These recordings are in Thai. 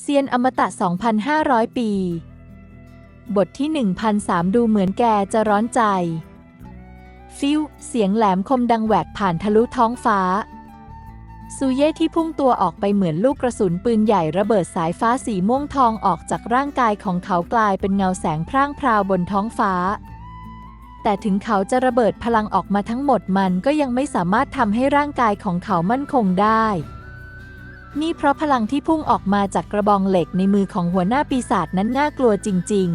เซียนอมตะ 2,500 ปี บทที่ 1,003 ดูเหมือนแกจะร้อนใจ ฟิว เสียงแหลมคมดังแหวกผ่านทะลุท้องฟ้า ซูเย่ที่พุ่งตัวออกไปเหมือนลูกกระสุนปืนใหญ่ระเบิดสายฟ้าสีม่วงทองออกจากร่างกายของเขากลายเป็นเงาแสงพร่างพราวบนท้องฟ้า แต่ถึงเขาจะระเบิดพลังออกมาทั้งหมดมันก็ยังไม่สามารถทำให้ร่างกายของเขามั่นคงได้ นี่เพราะพลังที่พุ่งออกมาจากกระบองเหล็กในมือของหัวหน้าปีศาจนั้นน่ากลัวจริง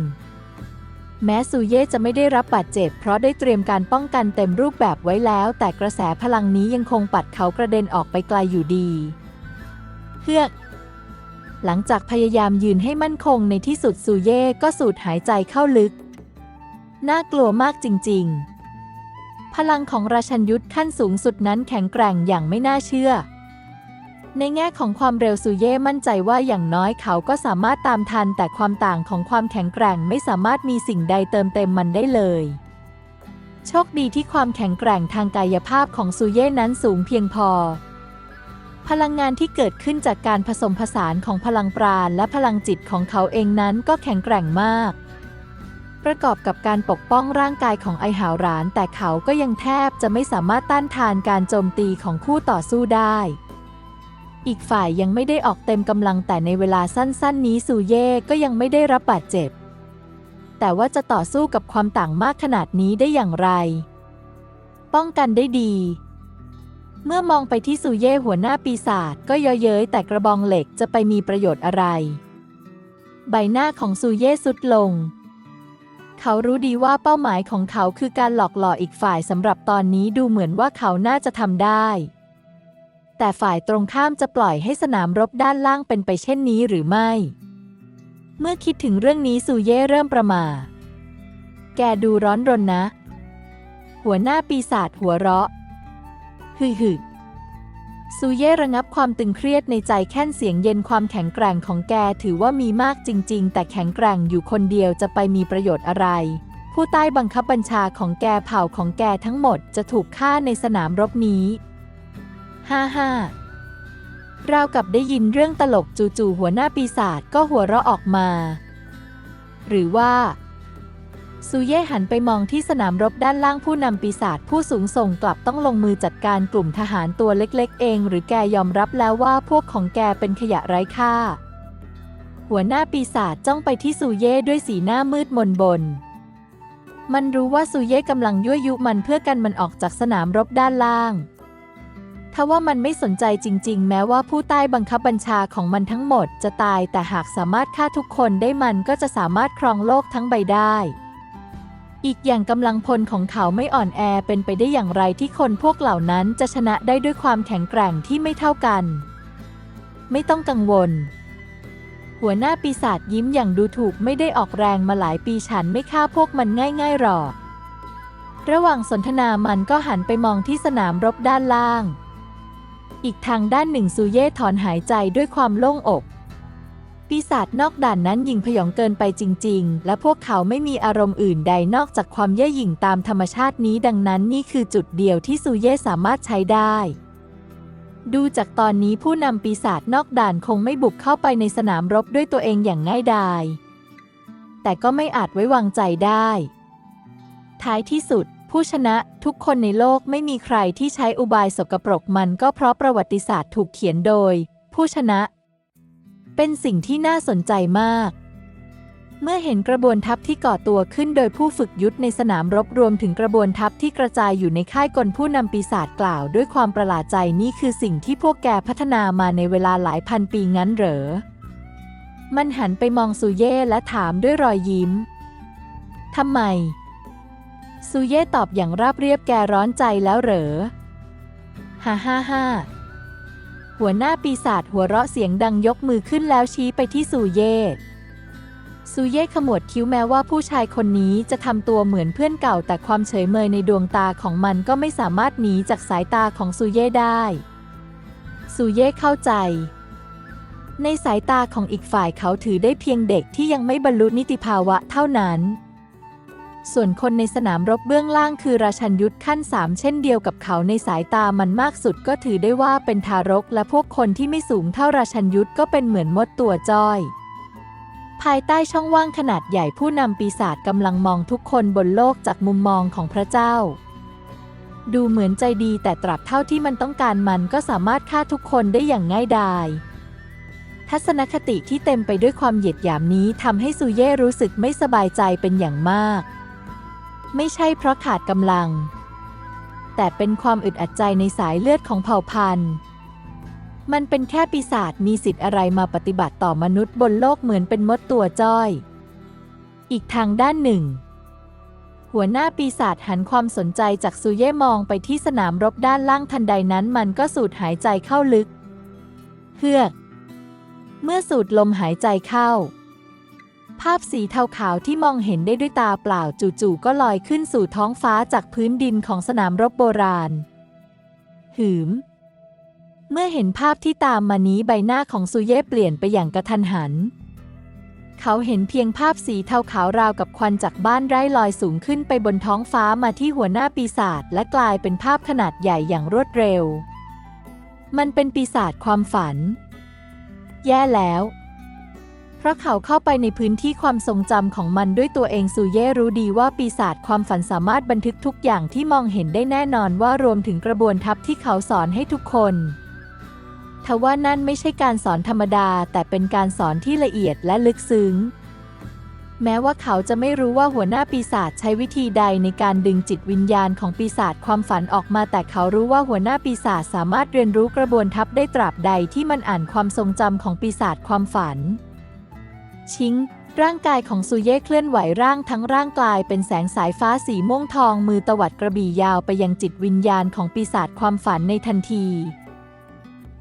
ๆ แม้ซูเย่จะไม่ได้รับบาดเจ็บ เพราะได้เตรียมการป้องกันเต็มรูปแบบไว้แล้ว แต่กระแสพลังนี้ยังคงปัดเขากระเด็นออกไปไกลอยู่ดี เฮือก หลังจากพยายามยืนให้มั่นคงในที่สุดซูเย่ก็สูดหายใจเข้าลึก น่ากลัวมากจริง ๆ พลังของราชันยุทธขั้นสูงสุดนั้นแข็งแกร่งอย่างไม่น่าเชื่อ ในแง่ของความเร็วซูเย่มั่นใจว่าอย่างน้อยเขาก็สามารถตามทัน แต่ความต่างของความแข็งแกร่งไม่สามารถมีสิ่งใดเติมเต็มมันได้เลย โชคดีที่ความแข็งแกร่งทางกายภาพของซูเย่นั้นสูงเพียงพอ พลังงานที่เกิดขึ้นจากการผสมผสานของพลังปราณและพลังจิตของเขาเองนั้นก็แข็งแกร่งมาก ประกอบกับการปกป้องร่างกายของไอหาวราน แต่เขาก็ยังแทบจะไม่สามารถต้านทานการโจมตีของคู่ต่อสู้ได้ อีกฝ่ายยังไม่ได้ออกเต็มกำลังแต่ในเวลาสั้น ๆ นี้ซูเย่ก็ยังไม่ได้รับบาดเจ็บ แต่ว่าจะต่อสู้กับความต่างมากขนาดนี้ได้อย่างไร ป้องกันได้ดี เมื่อมองไปที่ซูเย่หัวหน้าปีศาจก็เยเย้ยแต่กระบองเหล็กจะไปมีประโยชน์อะไร ใบหน้าของซูเย่สุดลง เขารู้ดีว่าเป้าหมายของเขาคือการหลอกหล่ออีกฝ่ายสำหรับตอนนี้ดูเหมือนว่าเขาน่าจะทำได้ แต่ฝ่ายตรงข้ามจะปล่อยให้สนามรบด้านล่างเป็นไปเช่นนี้หรือไม่ เมื่อคิดถึงเรื่องนี้ซูเย่เริ่มประหมา แกดูร้อนรนนะ หัวหน้าปีศาจหัวเราะฮึฮึซูเย่ระงับความตึงเครียดในใจแค่นเสียงเย็นความแข็งแกร่งของแกถือว่ามีมากจริง ๆ แต่แข็งแกร่งอยู่คนเดียวจะไปมีประโยชน์อะไร ผู้ใต้บังคับบัญชาของแกเผ่าของแกทั้งหมดจะถูกฆ่าในสนามรบนี้ ฮ่าฮ่าราวกับได้ยินเรื่องตลกจู่ๆหัวหน้าปีศาจก็หัวเราะออกมา หรือว่า ซูเย่หันไปมองที่สนามรบด้านล่างผู้นำปีศาจผู้สูงส่งกลับต้องลงมือจัดการกลุ่มทหารตัวเล็ก ๆ เอง หรือแกยอมรับแล้วว่าพวกของแกเป็นขยะไร้ค่า หัวหน้าปีศาจจ้องไปที่ซูเย่ด้วยสีหน้ามืดมนบน มันรู้ว่าซูเย่กำลังยั่วยุมันเพื่อกันมันออกจากสนามรบด้านล่าง ทว่ามันไม่สนใจจริง ๆ แม้ว่าผู้ใต้บังคับบัญชาของมันทั้งหมดจะตายแต่หากสามารถฆ่าทุกคนได้มันก็จะสามารถครองโลกทั้งใบได้อีกอย่างกำลังพลของเขาไม่อ่อนแอเป็นไปได้อย่างไรที่คนพวกเหล่านั้นจะชนะได้ด้วยความแข็งแกร่งที่ไม่เท่ากัน ไม่ต้องกังวล หัวหน้าปีศาจยิ้มอย่างดูถูกไม่ได้ออกแรงมาหลายปีฉันไม่ฆ่าพวกมันง่ายๆหรอก ระหว่างสนทนามันก็หันไปมองที่สนามรบด้านล่าง อีกทางด้านหนึ่งซูเย่ถอนหายใจด้วยความโล่งอก ปีศาจนอกด่านนั้นยิงพยองเกินไปจริง ๆ และพวกเขาไม่มีอารมณ์อื่นใดนอกจากความเย่หยิ่งตามธรรมชาตินี้ดังนั้นนี่คือจุดเดียวที่ซูเย่สามารถใช้ได้ ดูจากตอนนี้ผู้นำปีศาจนอกด่านคงไม่บุกเข้าไปในสนามรบด้วยตัวเองอย่างง่ายดาย แต่ก็ไม่อาจไว้วางใจได้ ท้ายที่สุด ผู้ชนะทุกคนในโลกไม่มีใครที่ใช้อุบายสกปรกมันก็เพราะประวัติศาสตร์ถูกเขียนโดย ผู้ชนะ เป็นสิ่งที่น่าสนใจมาก เมื่อเห็นกระบวนทัพที่ก่อตัวขึ้นโดยผู้ฝึกยุทธในสนามรบรวมถึงกระบวนทัพที่กระจายอยู่ในค่ายกลผู้นำปีศาจกล่าว ด้วยความประหลาดใจนี่คือสิ่งที่พวกแกพัฒนามาในเวลาหลายพันปีงั้นเหรอ มันหันไปมองซูเย่และถามด้วยรอยยิ้มทำไม ซูเย่ตอบอย่างราบเรียบแกร้อนใจแล้วเหรอ ฮ่าฮ่าฮ่าหัวหน้าปีศาจหัวเราะเสียงดังยกมือขึ้นแล้วชี้ไปที่ซูเย่ซูเย่ขมวดคิ้วแม้ว่าผู้ชายคนนี้จะทำตัวเหมือนเพื่อนเก่า แต่ความเฉยเมยในดวงตาของมันก็ไม่สามารถหนีจากสายตาของซูเย่ได้ซูเย่เข้าใจ ในสายตาของอีกฝ่ายเขาถือได้เพียงเด็กที่ยังไม่บรรลุนิติภาวะเท่านั้น ส่วนคนในสนามรบเบื้องล่างคือราชันยุทธขั้นสามเช่นเดียวกับเขาในสายตามันมากสุดก็ถือได้ว่าเป็นทารก และพวกคนที่ไม่สูงเท่าราชันยุทธก็เป็นเหมือนมดตัวจ้อย ภายใต้ช่องว่างขนาดใหญ่ผู้นำปีศาจกำลังมองทุกคนบนโลกจากมุมมองของพระเจ้า ดูเหมือนใจดีแต่ตราบเท่าที่มันต้องการมันก็สามารถฆ่าทุกคนได้อย่างง่ายดายทัศนคติที่เต็มไปด้วยความเหยียดหยามนี้ทำให้ซูเย่รู้สึกไม่สบายใจเป็นอย่างมาก ไม่ใช่เพราะขาดกำลัง แต่เป็นความอึดอัดใจในสายเลือดของเผ่าพันธุ์ มันเป็นแค่ปีศาจมีสิทธิ์อะไรมาปฏิบัติต่อมนุษย์บนโลกเหมือนเป็นมดตัวจ้อย อีกทางด้านหนึ่ง หัวหน้าปีศาจหันความสนใจจากซูเย่มองไปที่สนามรบด้านล่างทันใดนั้นมันก็สูดหายใจเข้าลึก เฮือก เมื่อสูดลมหายใจเข้า ภาพสีเทาขาวที่มองเห็นได้ด้วยตาเปล่าจู่ๆก็ลอยขึ้นสู่ท้องฟ้าจากพื้นดินของสนามรบโบราณ หืม เมื่อเห็นภาพที่ตามมานี้ใบหน้าของซูเย่เปลี่ยนไปอย่างกระทันหัน เขาเห็นเพียงภาพสีเทาขาวราวกับควันจากบ้านไร่ลอยสูงขึ้นไปบนท้องฟ้ามาที่หัวหน้าปีศาจและกลายเป็นภาพขนาดใหญ่อย่างรวดเร็ว มันเป็นปีศาจความฝัน แย่แล้ว เพราะเขาเข้าไปในพื้นที่ความทรงจำของมันด้วยตัวเองซูเย่รู้ดีว่าปีศาจความฝันสามารถบันทึกทุกอย่างที่มองเห็นได้แน่นอนว่ารวมถึงกระบวนทัพที่เขาสอนให้ทุกคนทว่านั่นไม่ใช่การสอนธรรมดา แต่เป็นการสอนที่ละเอียดและลึกซึ้ง แม้ว่าเขาจะไม่รู้ว่าหัวหน้าปีศาจใช้วิธีใดในการดึงจิตวิญญาณของปีศาจความฝันออกมา แต่เขารู้ว่าหัวหน้าปีศาจสามารถเรียนรู้กระบวนทัพได้ตราบใดที่มันอ่านความทรงจำของปีศาจความฝัน ชิงร่างกายของซูเย่เคลื่อนไหวร่างทั้งร่างกายเป็นแสงสายฟ้าสีม่วงทองมือตวัดกระบี่ยาวไปยังจิตวิญญาณของปีศาจความฝันในทันที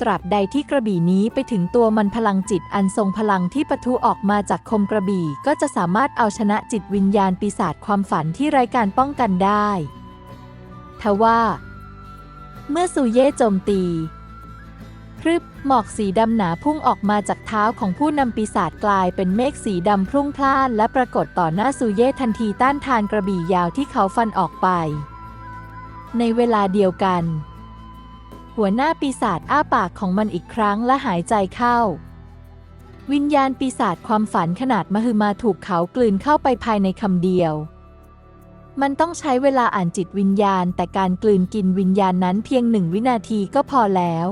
ตราบใดที่กระบี่นี้ไปถึงตัวมันพลังจิตอันทรงพลังที่ปะทุออกมาจากคมกระบี่ ก็จะสามารถเอาชนะจิตวิญญาณปีศาจความฝันที่ไร้การป้องกันได้ทว่า เมื่อซูเย่โจมตี พรึบหมอกสีดำหนาพุ่งออกมาจากเท้าของผู้นำปีศาจกลายเป็นเมฆสีดำพรุ่งพล่านและปรากฏต่อหน้าซูเย่ทันทีต้านทานกระบี่ยาวที่เขาฟันออกไป ในเวลาเดียวกัน หัวหน้าปีศาจอ้าปากของมันอีกครั้งและหายใจเข้า วิญญาณปีศาจความฝันขนาดมหึมาถูกเขากลืนเข้าไปภายในคำเดียว มันต้องใช้เวลาอ่านจิตวิญญาณ แต่การกลืนกินวิญญาณนั้นเพียงหนึ่งวินาทีก็พอแล้ว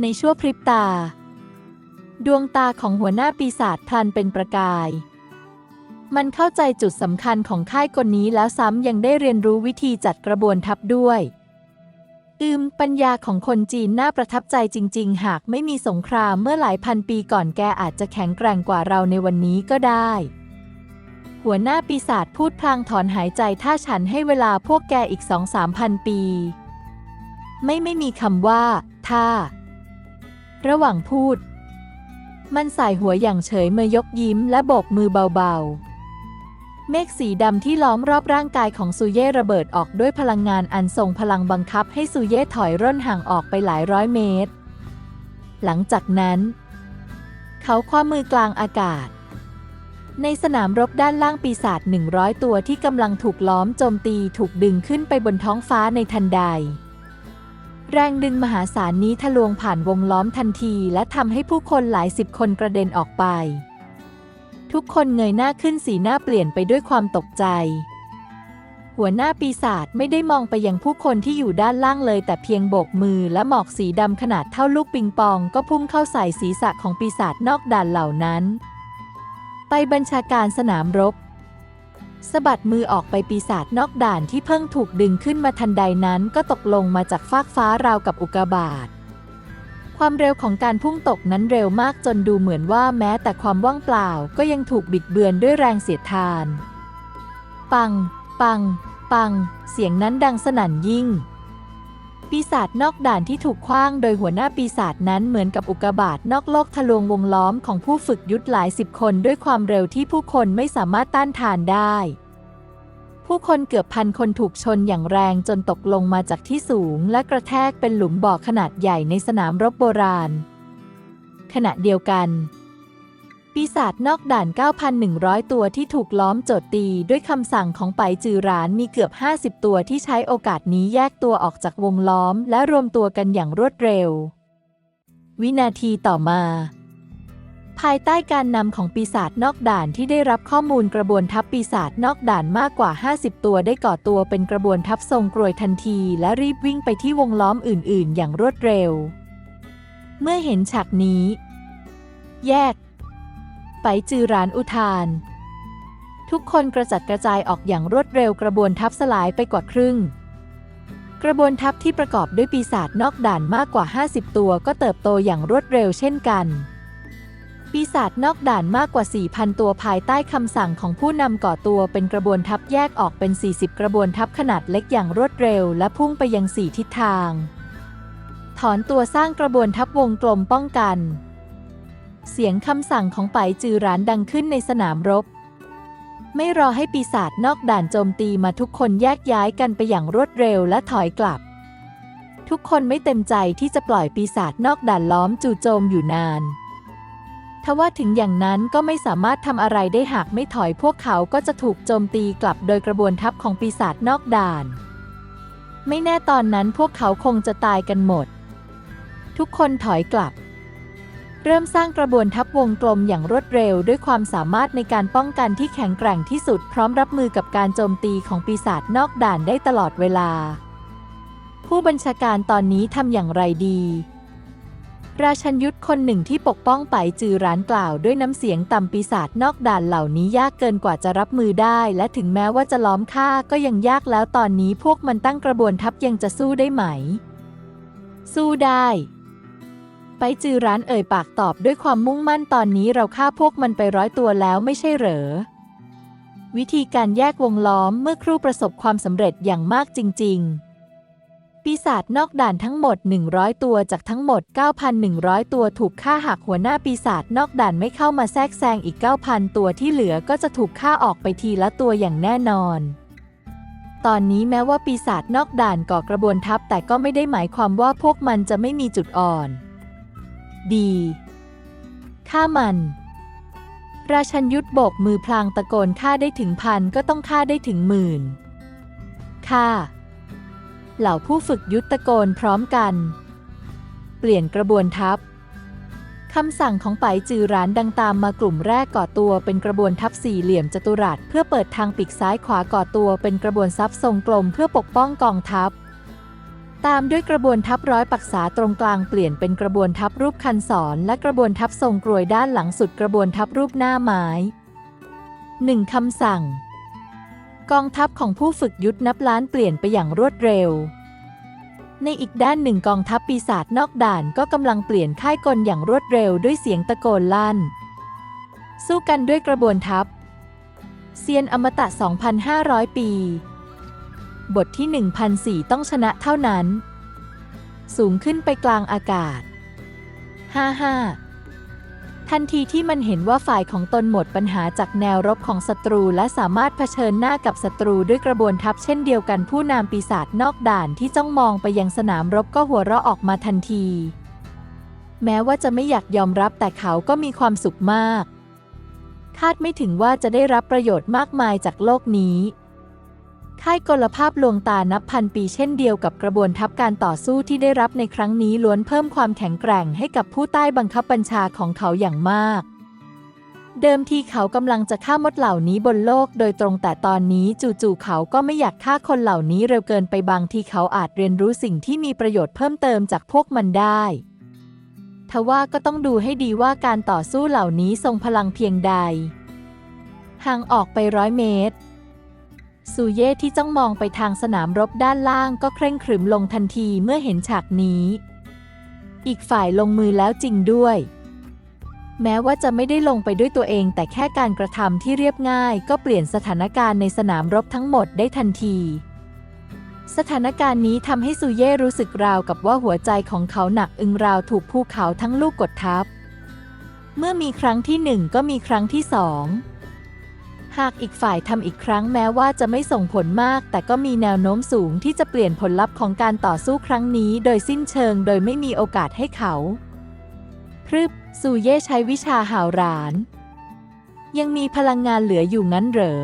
ในชั่วพริบตา ดวงตาของหัวหน้าปีศาจพลันเป็นประกาย มันเข้าใจจุดสำคัญของค่ายกลนี้แล้วซ้ำยังได้เรียนรู้วิธีจัดกระบวนทัพด้วยอืมปัญญาของคนจีนน่าประทับใจจริง ๆ หากไม่มีสงครามเมื่อหลายพันปีก่อนแกอาจจะแข็งแกร่งกว่าเราในวันนี้ก็ได้ หัวหน้าปีศาจพูดพลางถอนหายใจถ้าฉันให้เวลาพวกแกอีกสองสามพันปี ไม่ไม่มีคำว่า ถ้า ระหว่างพูด มันสายหัวอย่างเฉยเมยยกยิ้มและโบกมือเบาๆ เมฆสีดำที่ล้อมรอบร่างกายของซูเย่ระเบิดออกด้วยพลังงานอันทรงพลังบังคับให้ซูเย่ถอยร่นห่างออกไปหลายร้อยเมตร หลังจากนั้น เขาคว้ามือกลางอากาศในสนามรบด้านล่างปีศาจ100 ตัวที่กำลังถูกล้อมโจมตีถูกดึงขึ้นไปบนท้องฟ้าในทันใด แรงดึงมหาศาลนี้ทะลวงผ่านวงล้อมทันที และทำให้ผู้คนหลายสิบคนกระเด็นออกไป ทุกคนเงยหน้าขึ้นสีหน้าเปลี่ยนไปด้วยความตกใจ หัวหน้าปีศาจไม่ได้มองไปยังผู้คนที่อยู่ด้านล่างเลย แต่เพียงโบกมือและหมอกสีดำขนาดเท่าลูกปิงปอง ก็พุ่งเข้าใส่ศีรษะของปีศาจนอกด่านเหล่านั้น ไปบัญชาการสนามรบ สะบัดมือออกไปปีศาจนอกด่านที่เพิ่งถูกดึงขึ้นมาทันใดนั้นก็ตกลงมาจากฟากฟ้าราวกับอุกกาบาต ความเร็วของการพุ่งตกนั้นเร็วมากจนดูเหมือนว่าแม้แต่ความว่างเปล่าก็ยังถูกบิดเบือนด้วยแรงเสียดทาน ปัง ปัง ปัง เสียงนั้นดังสนั่นยิ่ง ปีศาจนอกด่านที่ถูกคว้างโดยหัวหน้าปีศาจนั้นเหมือนกับอุกกาบาตนอกโลกทะลวงวงล้อมของผู้ฝึกยุทธหลายสิบคนด้วยความเร็วที่ผู้คนไม่สามารถต้านทานได้ ผู้คนเกือบพันคนถูกชนอย่างแรงจนตกลงมาจากที่สูง และกระแทกเป็นหลุมบ่อขนาดใหญ่ในสนามรบโบราณ ขณะเดียวกัน ปีศาจนอกด่าน 9,100 ตัวที่ถูกล้อมโจดตีด้วยคำสั่งของไปจือหรานมีเกือบ 50 ตัวที่ใช้โอกาสนี้แยกตัวออกจากวงล้อม และรวมตัวกันอย่างรวดเร็ว วินาทีต่อมา ภายใต้การนำของปีศาจนอกด่านที่ได้รับข้อมูลกระบวนทัพปีศาจนอกด่านมากกว่า 50 ตัวได้ก่อตัวเป็นกระบวนทัพทรงกรวยทันที และรีบวิ่งไปที่วงล้อมอื่น ๆ อย่างรวดเร็ว เมื่อเห็นฉากนี้ แยก ไปจือร้านอุทาน ทุกคนกระจัดกระจายออกอย่างรวดเร็วกระบวนทัพสลายไปกว่าครึ่ง กระบวนทัพที่ประกอบด้วยปีศาจนอกด่านมากกว่า 50 ตัวก็เติบโตอย่างรวดเร็วเช่นกัน ปีศาจนอกด่านมากกว่า 4,000 ตัวภายใต้คำสั่งของผู้นำก่อตัวเป็นกระบวนทัพแยกออกเป็น 40 กระบวนทัพขนาดเล็กอย่างรวดเร็ว และพุ่งไปยังสี่ทิศทาง ถอนตัวสร้างกระบวนทัพวงกลมป้องกัน เสียงคำสั่งของไปจือร้านดังขึ้นในสนามรบ ไม่รอให้ปีศาจนอกด่านโจมตีมาทุกคนแยกย้ายกันไปอย่างรวดเร็วและถอยกลับ ทุกคนไม่เต็มใจที่จะปล่อยปีศาจนอกด่านล้อมจู่โจมอยู่นานทว่าถึงอย่างนั้นก็ไม่สามารถทำอะไรได้หากไม่ถอยพวกเขาก็จะถูกโจมตีกลับโดยกระบวนทัพของปีศาจนอกด่าน ไม่แน่ตอนนั้นพวกเขาคงจะตายกันหมด ทุกคนถอยกลับ เริ่มสร้างกระบวนทัพวงกลมอย่างรวดเร็ว ด้วยความสามารถในการป้องกันที่แข็งแกร่งที่สุดพร้อมรับมือกับการโจมตีของปีศาจนอกด่านได้ตลอดเวลา ผู้บัญชาการตอนนี้ทำอย่างไรดี ราชันยุทธคนหนึ่งที่ปกป้องไปจือร้านกล่าวด้วยน้ำเสียงต่ำปีศาจนอกด่านเหล่านี้ยากเกินกว่าจะรับมือได้ และถึงแม้ว่าจะล้อมฆ่าก็ยังยากแล้วตอนนี้พวกมันตั้งกระบวนทัพยังจะสู้ได้ไหม สู้ได้ ไปจือร้านเอ่ยปากตอบด้วยความมุ่งมั่นตอนนี้เราฆ่าพวกมันไปร้อยตัวแล้วไม่ใช่เหรอ วิธีการแยกวงล้อมเมื่อครู่ประสบความสำเร็จอย่างมากจริง ๆ ปีศาจนอกด่านทั้งหมด 100 ตัวจากทั้งหมด 9,100 ตัวถูกฆ่าหากหัวหน้าปีศาจนอกด่านไม่เข้ามาแทรกแซงอีก 9,000 ตัวที่เหลือก็จะถูกฆ่าออกไปทีละตัวอย่างแน่นอนตอนนี้แม้ว่าปีศาจนอกด่านก่อกระบวนทัพแต่ก็ไม่ได้หมายความว่าพวกมันจะไม่มีจุดอ่อน ดีฆ่ามัน ราชันยุทธโบกมือพลางตะโกนฆ่าได้ถึงพันก็ต้องฆ่าได้ถึงหมื่นฆ่า เหล่าผู้ฝึกยุทธตะโกนพร้อมกัน เปลี่ยนกระบวนทัพคำสั่งของไปจือร้านดังตามมากลุ่มแรกก่อตัวเป็นกระบวนทัพสี่เหลี่ยมจัตุรัสเพื่อเปิดทางปีกซ้ายขวาก่อตัวเป็นกระบวนทัพทรงกลมเพื่อปกป้องกองทัพ ตามด้วยกระบวนทัพร้อยปักษาตรงกลางเปลี่ยนเป็นกระบวนทัพรูปคันศร และกระบวนทัพทรงกรวยด้านหลังสุดกระบวนทัพรูปหน้าไม้หนึ่งคำสั่ง กองทัพของผู้ฝึกยุทธนับล้านเปลี่ยนไปอย่างรวดเร็ว ในอีกด้านหนึ่งกองทัพปีศาจนอกด่านก็กำลังเปลี่ยนค่ายกลอย่างรวดเร็วด้วยเสียงตะโกนลั่น สู้กันด้วยกระบวนทัพเซียนอมตะ 2,500 ปี บทที่ 1,004 ต้องชนะเท่านั้น สูงขึ้นไปกลางอากาศ 55 ทันทีที่มันเห็นว่าฝ่ายของตนหมดปัญหาจากแนวรบของศัตรูและสามารถเผชิญหน้ากับศัตรูด้วยกระบวนทัพเช่นเดียวกันผู้นำปีศาจนอกด่านที่จ้องมองไปยังสนามรบก็หัวเราะออกมาทันที แม้ว่าจะไม่อยากยอมรับแต่เขาก็มีความสุขมาก คาดไม่ถึงว่าจะได้รับประโยชน์มากมายจากโลกนี้ ค่ายกลภาพลวงตานับพันปีเช่นเดียวกับกระบวนทัพการต่อสู้ที่ได้รับในครั้งนี้ล้วนเพิ่มความแข็งแกร่งให้กับผู้ใต้บังคับบัญชาของเขาอย่างมาก เดิมทีเขากำลังจะฆ่ามดเหล่านี้บนโลกโดยตรงแต่ตอนนี้จู่ๆเขาก็ไม่อยากฆ่าคนเหล่านี้เร็วเกินไปบางทีเขาอาจเรียนรู้สิ่งที่มีประโยชน์เพิ่มเติมจากพวกมันได้ทว่าก็ต้องดูให้ดีว่าการต่อสู้เหล่านี้ทรงพลังเพียงใด ห่างออกไปร้อยเมตร ซูเย่ที่จ้องมองไปทางสนามรบด้านล่างก็เคร่งขรึมลงทันทีเมื่อเห็นฉากนี้ อีกฝ่ายลงมือแล้วจริงด้วย แม้ว่าจะไม่ได้ลงไปด้วยตัวเอง แต่แค่การกระทำที่เรียบง่าย ก็เปลี่ยนสถานการณ์ในสนามรบทั้งหมดได้ทันที สถานการณ์นี้ทำให้ซูเย่รู้สึกราวกับว่าหัวใจของเขาหนักอึงราวถูกภูเขาทั้งลูกกดทับ เมื่อมีครั้งที่หนึ่งก็มีครั้งที่สอง หากอีกฝ่ายทำอีกครั้งแม้ว่าจะไม่ส่งผลมาก แต่ก็มีแนวโน้มสูงที่จะเปลี่ยนผลลัพธ์ของการต่อสู้ครั้งนี้โดยสิ้นเชิงโดยไม่มีโอกาสให้เขา พรึบซูเย่ใช้วิชาหาวราน ยังมีพลังงานเหลืออยู่งั้นเหรอ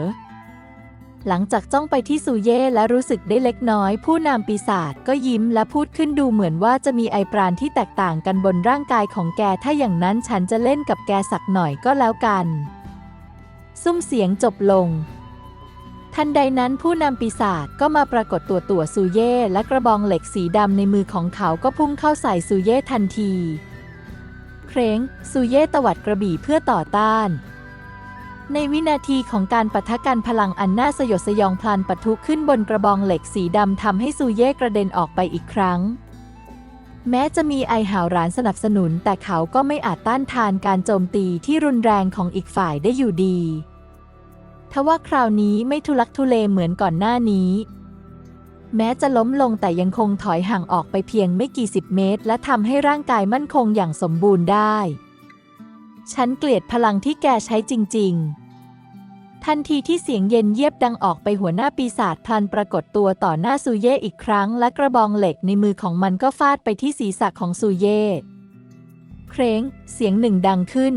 หลังจากจ้องไปที่ซูเย่และรู้สึกได้เล็กน้อย ผู้นำปีศาจก็ยิ้มและพูดขึ้นดูเหมือนว่าจะมีไอปราณที่แตกต่างกันบนร่างกายของแกถ้าอย่างนั้นฉันจะเล่นกับแกสักหน่อยก็แล้วกัน ซุ้มเสียงจบลง ทันใดนั้นผู้นำปีศาจก็มาปรากฏตัวตัวซูเย่และกระบองเหล็กสีดำในมือของเขาก็พุ่งเข้าใส่ซูเย่ทันที เครงซูเย่ตวัดกระบี่เพื่อต่อต้าน ในวินาทีของการปะทะกันพลังอันน่าสยดสยองพลันปะทุขึ้นบนกระบองเหล็กสีดำทำให้ซูเย่กระเด็นออกไปอีกครั้ง แม้จะมีไอหาวหรานสนับสนุน แต่เขาก็ไม่อาจต้านทานการโจมตีที่รุนแรงของอีกฝ่ายได้อยู่ดีทว่าคราวนี้ไม่ทุลักทุเลเหมือนก่อนหน้านี้ แม้จะล้มลงแต่ยังคงถอยห่างออกไปเพียงไม่กี่สิบเมตร และทำให้ร่างกายมั่นคงอย่างสมบูรณ์ได้ ฉันเกลียดพลังที่แกใช้จริง ๆ ทันทีที่เสียงเย็นเยียบดังออกไปหัวหน้าปีศาจพลันปรากฏตัวต่อหน้าซูเย่อีกครั้ง และกระบองเหล็กในมือของมันก็ฟาดไปที่ศีรษะของซูเย่เคร้งเสียงหนึ่งดังขึ้น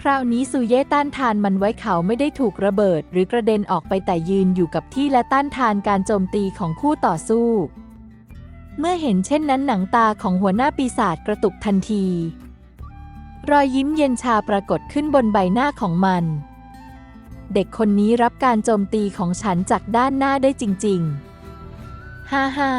คราวนี้ซูเย่ต้านทานมันไว้เขาไม่ได้ถูกระเบิด หรือกระเด็นออกไปแต่ยืนอยู่กับที่และต้านทานการโจมตีของคู่ต่อสู้ เมื่อเห็นเช่นนั้นหนังตาของหัวหน้าปีศาจกระตุกทันที รอยยิ้มเย็นชาปรากฏขึ้นบนใบหน้าของมัน เด็กคนนี้รับการโจมตีของฉันจากด้านหน้าได้จริง ๆ ฮ่าฮ่า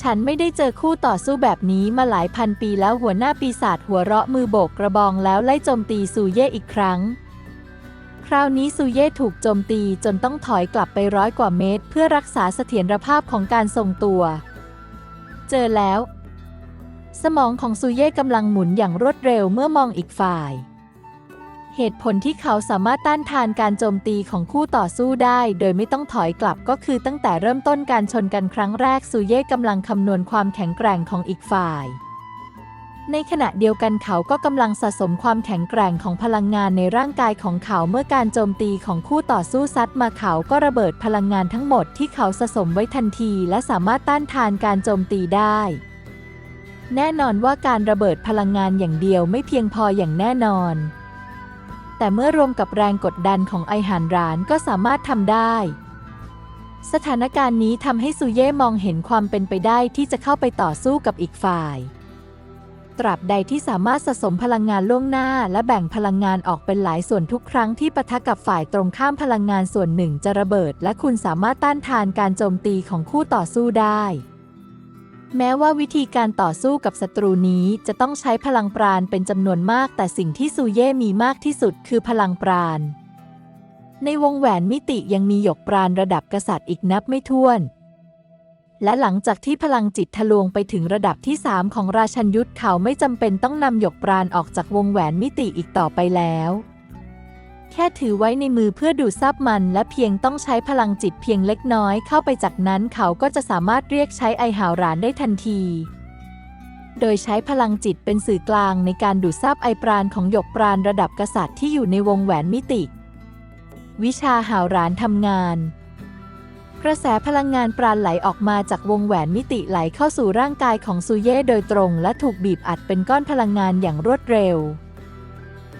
ฉันไม่ได้เจอคู่ต่อสู้แบบนี้มาหลายพันปีแล้วหัวหน้าปีศาจหัวเราะมือโบกกระบองแล้วไล่โจมตีซูเย่อีกครั้ง คราวนี้ซูเย่ถูกโจมตีจนต้องถอยกลับไปร้อยกว่าเมตร เพื่อรักษาเสถียรภาพของการทรงตัว เจอแล้ว สมองของซูเย่กำลังหมุนอย่างรวดเร็วเมื่อมองอีกฝ่าย เหตุผลที่เขาสามารถต้านทานการโจมตีของคู่ต่อสู้ได้ โดยไม่ต้องถอยกลับก็คือตั้งแต่เริ่มต้นการชนกันครั้งแรกซูเย่กำลังคำนวณความแข็งแกร่งของอีกฝ่าย ในขณะเดียวกันเขาก็กำลังสะสมความแข็งแกร่งของพลังงานในร่างกายของเขาเมื่อการโจมตีของคู่ต่อสู้ซัดมาเขาก็ระเบิดพลังงานทั้งหมดที่เขาสะสมไว้ทันที และสามารถต้านทานการโจมตีได้แน่นอนว่าการระเบิดพลังงานอย่างเดียวไม่เพียงพออย่างแน่นอน แต่เมื่อรวมกับแรงกดดันของไอหานรานก็สามารถทำได้ สถานการณ์นี้ทำให้ซูเย่มองเห็นความเป็นไปได้ที่จะเข้าไปต่อสู้กับอีกฝ่าย ตราบใดที่สามารถสะสมพลังงานล่วงหน้า และแบ่งพลังงานออกเป็นหลายส่วนทุกครั้งที่ปะทะกับฝ่ายตรงข้ามพลังงานส่วนหนึ่งจะระเบิด และคุณสามารถต้านทานการโจมตีของคู่ต่อสู้ได้ แม้ว่าวิธีการต่อสู้กับศัตรูนี้จะต้องใช้พลังปราณเป็นจำนวนมาก แต่สิ่งที่ซูเย่มีมากที่สุดคือพลังปราณ ในวงแหวนมิติยังมีหยกปราณระดับกษัตริย์อีกนับไม่ถ้วน และหลังจากที่พลังจิตทะลวงไปถึงระดับที่ 3 ของราชันยุทธเขาไม่จำเป็นต้องนำหยกปราณออกจากวงแหวนมิติอีกต่อไปแล้ว แค่ถือไว้ในมือเพื่อดูดซับมัน และเพียงต้องใช้พลังจิตเพียงเล็กน้อยเข้าไปจากนั้นเขาก็จะสามารถเรียกใช้ไอหาวรานได้ทันที โดยใช้พลังจิตเป็นสื่อกลางในการดูดซับไอปราณของหยกปราณระดับกษัตริย์ที่อยู่ในวงแหวนมิติ วิชาหาวรานทำงานกระแสพลังงานปราณไหลออกมาจากวงแหวนมิติไหลเข้าสู่ร่างกายของซูเย่โดยตรง และถูกบีบอัดเป็นก้อนพลังงานอย่างรวดเร็ว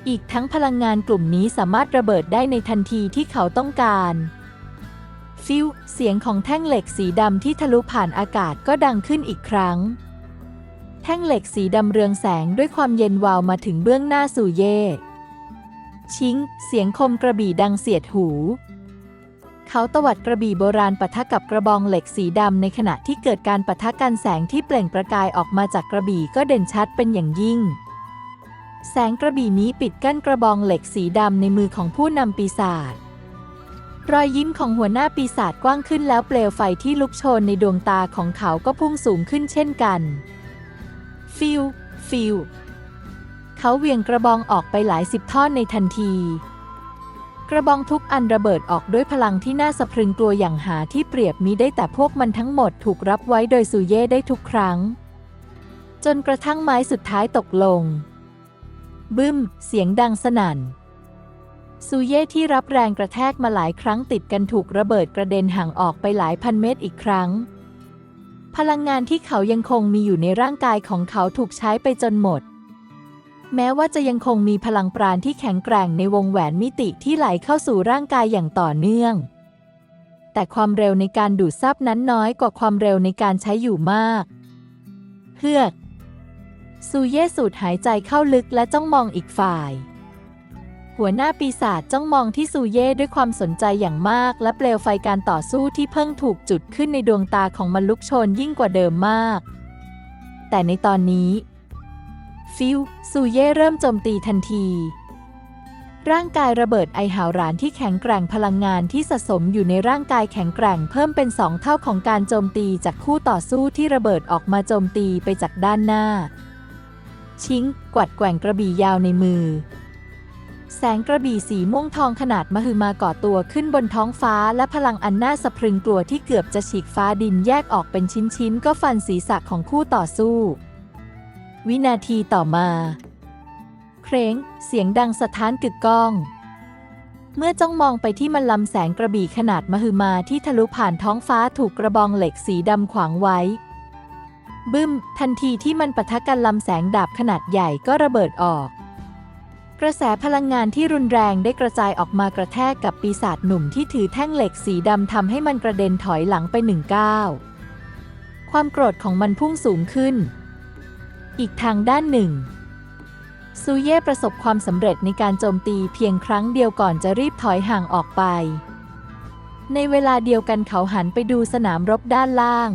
อีกทั้งพลังงานกลุ่มนี้สามารถระเบิดได้ในทันทีที่เขาต้องการ ฟิวเสียงของแท่งเหล็กสีดำที่ทะลุผ่านอากาศก็ดังขึ้นอีกครั้ง แท่งเหล็กสีดำเรืองแสงด้วยความเย็นวาวมาถึงเบื้องหน้าสู่เย่ ชิง เสียงคมกระบี่ดังเสียดหู เขาตวัดกระบี่โบราณปะทะกับกระบองเหล็กสีดำในขณะที่เกิดการปะทะกันแสงที่เปล่งประกายออกมาจากกระบี่ก็เด่นชัดเป็นอย่างยิ่ง แสงกระบี่นี้ปิดกั้นกระบองเหล็กสีดำในมือของผู้นำปีศาจ รอยยิ้มของหัวหน้าปีศาจกว้างขึ้นแล้วเปลวไฟที่ลุกโชนในดวงตาของเขาก็พุ่งสูงขึ้นเช่นกัน ฟิว ฟิว เขาเวียงกระบองออกไปหลายสิบท่อนในทันที กระบองทุกอันระเบิดออกด้วยพลังที่น่าสะพรึงกลัวอย่างหาที่เปรียบมิได้แต่พวกมันทั้งหมดถูกรับไว้โดยซูเย่ได้ทุกครั้ง จนกระทั่งไม้สุดท้ายตกลง บึ้ม เสียงดังสนั่น ซูเย่ที่รับแรงกระแทกมาหลายครั้งติดกันถูกระเบิดกระเด็นห่างออกไปหลายพันเมตรอีกครั้ง พลังงานที่เขายังคงมีอยู่ในร่างกายของเขาถูกใช้ไปจนหมด แม้ว่าจะยังคงมีพลังปราณที่แข็งแกร่งในวงแหวนมิติที่ไหลเข้าสู่ร่างกายอย่างต่อเนื่อง แต่ความเร็วในการดูดซับนั้นน้อยกว่าความเร็วในการใช้อยู่มาก เฮือก ซูเย่สูดหายใจเข้าลึกและจ้องมองอีกฝ่าย หัวหน้าปีศาจจ้องมองที่ซูเย่ด้วยความสนใจอย่างมาก และเปลวไฟการต่อสู้ที่เพิ่งถูกจุดขึ้นในดวงตาของมันลุกโชนยิ่งกว่าเดิมมาก แต่ในตอนนี้ ฟิวซูเย่เริ่มโจมตีทันทีร่างกายระเบิดไอหาวรานที่แข็งแกร่งพลังงานที่สะสมอยู่ในร่างกายแข็งแกร่งเพิ่มเป็นสองเท่าของการโจมตีจากคู่ต่อสู้ที่ระเบิดออกมาโจมตีไปจากด้านหน้า ชิงกวัดแกว่งกระบี่ยาวในมือ แสงกระบี่สีม่วงทองขนาดมหึมาก่อตัวขึ้นบนท้องฟ้า และพลังอันน่าสะพรึงกลัวที่เกือบจะฉีกฟ้าดินแยกออกเป็นชิ้นๆ ก็ฟันศีรษะของคู่ต่อสู้ วินาทีต่อมา เคร้งเสียงดังสะท้านกึกก้องเมื่อจ้องมองไปที่มันลำแสงกระบี่ขนาดมหึมาที่ทะลุผ่านท้องฟ้าถูกกระบองเหล็กสีดำขวางไว้ บึ้ม ทันทีที่มันปะทะกันลำแสงดาบขนาดใหญ่ก็ระเบิดออก กระแสพลังงานที่รุนแรงได้กระจายออกมากระแทกกับปีศาจหนุ่มที่ถือแท่งเหล็กสีดำทำให้มันกระเด็นถอยหลังไปหนึ่งก้าวความโกรธของมันพุ่งสูงขึ้น อีกทางด้านหนึ่ง ซูเย่ประสบความสำเร็จในการโจมตีเพียงครั้งเดียวก่อนจะรีบถอยห่างออกไป ในเวลาเดียวกันเขาหันไปดูสนามรบด้านล่าง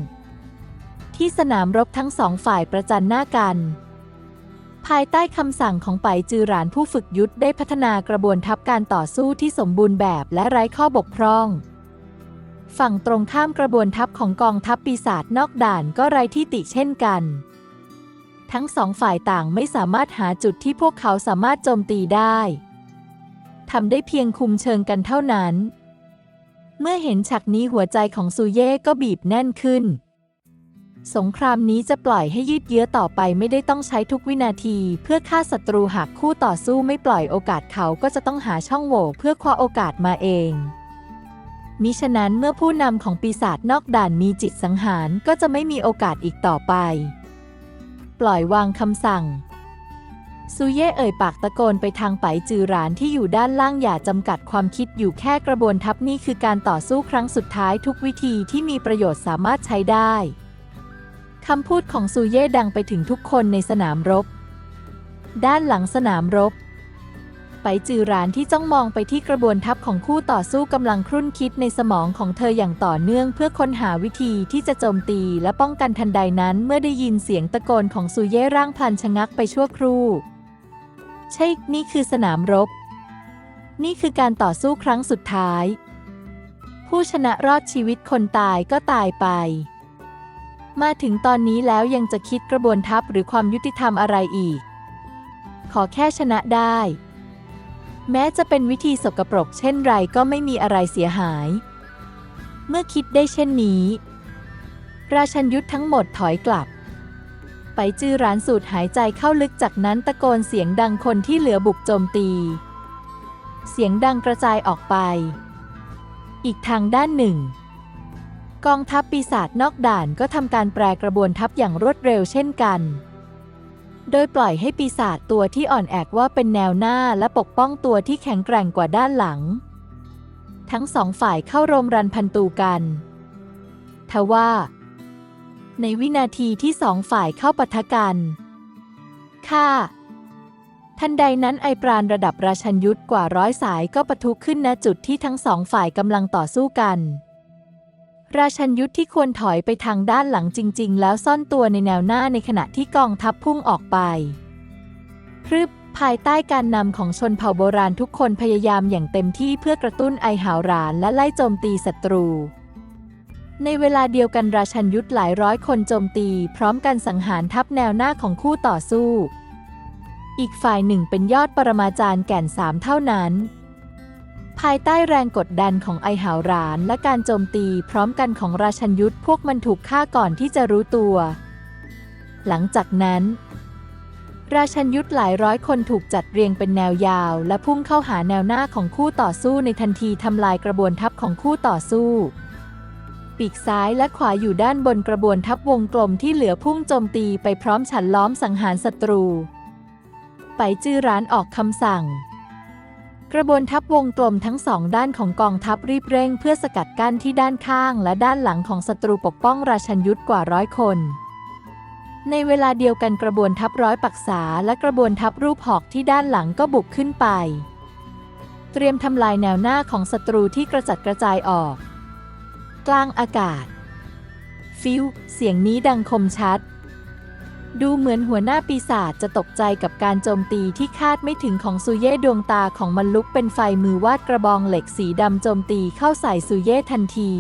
ที่สนามรบทั้งสองฝ่ายประจันหน้ากัน ภายใต้คำสั่งของไปจือหรานผู้ฝึกยุทธได้พัฒนากระบวนทัพการต่อสู้ที่สมบูรณ์แบบและไร้ข้อบกพร่อง ฝั่งตรงข้ามกระบวนทัพของกองทัพปีศาจนอกด่านก็ไร้ที่ติเช่นกัน ทั้งสองฝ่ายต่างไม่สามารถหาจุดที่พวกเขาสามารถโจมตีได้ทำได้เพียงคุมเชิงกันเท่านั้น เมื่อเห็นฉากนี้หัวใจของซูเย่ก็บีบแน่นขึ้น สงครามนี้จะปล่อยให้ยืดเยื้อต่อไปไม่ได้ต้องใช้ทุกวินาที เพื่อฆ่าศัตรูหากคู่ต่อสู้ไม่ปล่อยโอกาสเขาก็จะต้องหาช่องโหว่เพื่อคว้าโอกาสมาเอง มิฉะนั้นเมื่อผู้นำของปีศาจนอกด่านมีจิตสังหารก็จะไม่มีโอกาสอีกต่อไป ปล่อยวางคำสั่งซูเย่เอ่ยปากตะโกนไปทางไปจือหรานที่อยู่ด้านล่างอย่าจำกัดความคิดอยู่แค่กระบวนทัพนี่คือการต่อสู้ครั้งสุดท้ายทุกวิธีที่มีประโยชน์สามารถใช้ได้ คำพูดของซูเย่ดังไปถึงทุกคนในสนามรบ ด้านหลังสนามรบ ไปจือหรานที่จ้องมองไปที่กระบวนทัพของคู่ต่อสู้กำลังครุ่นคิดในสมองของเธออย่างต่อเนื่อง เพื่อค้นหาวิธีที่จะโจมตีและป้องกันทันใดนั้น เมื่อได้ยินเสียงตะโกนของซูเย่ร่างพลันชะงักไปชั่วครู่ ใช่ นี่คือสนามรบ นี่คือการต่อสู้ครั้งสุดท้าย ผู้ชนะรอดชีวิตคนตายก็ตายไป มาถึงตอนนี้แล้วยังจะคิดกระบวนทัพหรือความยุติธรรมอะไรอีก ขอแค่ชนะได้ แม้จะเป็นวิธีสกปรกเช่นไรก็ไม่มีอะไรเสียหาย เมื่อคิดได้เช่นนี้ ราชันยุทธทั้งหมดถอยกลับ ไปจื้อร้านสูดหายใจเข้าลึกจากนั้นตะโกนเสียงดังคนที่เหลือบุกโจมตี เสียงดังกระจายออกไป อีกทางด้านหนึ่ง กองทัพปีศาจนอกด่านก็ทำการแปรกระบวนทัพอย่างรวดเร็วเช่นกัน โดยปล่อยให้ปีศาจตัวที่อ่อนแอกว่าเป็นแนวหน้าและปกป้องตัวที่แข็งแกร่งกว่าด้านหลัง ทั้งสองฝ่ายเข้ารมรันพันตูกันทว่า ในวินาทีที่สองฝ่ายเข้าปะทะกันค่ะทันใดนั้นไอปราณระดับราชันยุทธกว่าร้อยสายก็ปะทุขึ้นณจุดที่ทั้งสองฝ่ายกำลังต่อสู้กัน ราชันยุทธที่ควรถอยไปทางด้านหลังจริง ๆ แล้วซ่อนตัวในแนวหน้าในขณะที่กองทัพพุ่งออกไปพรึบภายใต้การนำของชนเผ่าโบราณทุกคนพยายามอย่างเต็มที่เพื่อกระตุ้นไอหาวรานและไล่โจมตีศัตรู ในเวลาเดียวกันราชันยุทธหลายร้อยคนโจมตี พร้อมกันสังหารทัพแนวหน้าของคู่ต่อสู้ อีกฝ่ายหนึ่งเป็นยอดปรมาจารย์แก่นสามเท่านั้น ภายใต้แรงกดดันของไอหาวรานและการโจมตีพร้อมกันของราชันยุทธพวกมันถูกฆ่าก่อนที่จะรู้ตัว หลังจากนั้น ราชันยุทธหลายร้อยคนถูกจัดเรียงเป็นแนวยาว และพุ่งเข้าหาแนวหน้าของคู่ต่อสู้ในทันทีทำลายกระบวนทัพของคู่ต่อสู้ ปีกซ้ายและขวาอยู่ด้านบนกระบวนทัพวงกลมที่เหลือพุ่งโจมตีไปพร้อมฉันล้อมสังหารศัตรูปไปจื้อร้านออกคำสั่ง กระบวนทัพวงกลมทั้งสองด้านของกองทัพรีบเร่งเพื่อสกัดกั้นที่ด้านข้างและด้านหลังของศัตรูปกป้องราชันยุทธกว่าร้อยคน ในเวลาเดียวกันกระบวนทัพร้อยปักษาและกระบวนทัพรูปหอกที่ด้านหลังก็บุกขึ้นไป เตรียมทำลายแนวหน้าของศัตรูที่กระจัดกระจายออก กลางอากาศ ฟิวเสียงนี้ดังคมชัด ดูเหมือนหัวหน้าปีศาจจะตกใจกับการโจมตีที่คาดไม่ถึงของซูเย่ดวงตาของมันลุกเป็นไฟมือวาดกระบองเหล็กสีดำโจมตีเข้าใส่ซูเย่ทันที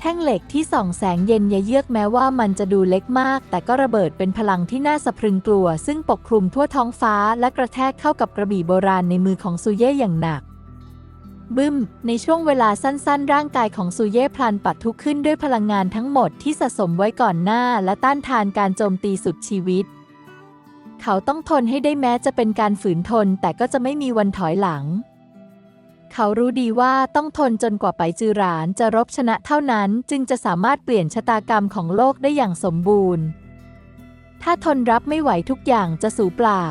แท่งเหล็กที่ส่องแสงเย็นยะเยือกแม้ว่ามันจะดูเล็กมาก แต่ก็ระเบิดเป็นพลังที่น่าสะพรึงกลัว ซึ่งปกคลุมทั่วท้องฟ้าและกระแทกเข้ากับกระบี่โบราณในมือของซูเย่อย่างหนัก บึ้ม ในช่วงเวลาสั้นๆ ร่างกายของซูเย่พลันปัดทุกขึ้นด้วยพลังงานทั้งหมดที่สะสมไว้ก่อนหน้าและต้านทานการโจมตีสุดชีวิต เขาต้องทนให้ได้แม้จะเป็นการฝืนทนแต่ก็จะไม่มีวันถอยหลัง เขารู้ดีว่าต้องทนจนกว่าไปจือหรานจะรบชนะเท่านั้น จึงจะสามารถเปลี่ยนชะตากรรมของโลกได้อย่างสมบูรณ์ ถ้าทนรับไม่ไหวทุกอย่างจะสูญเปล่า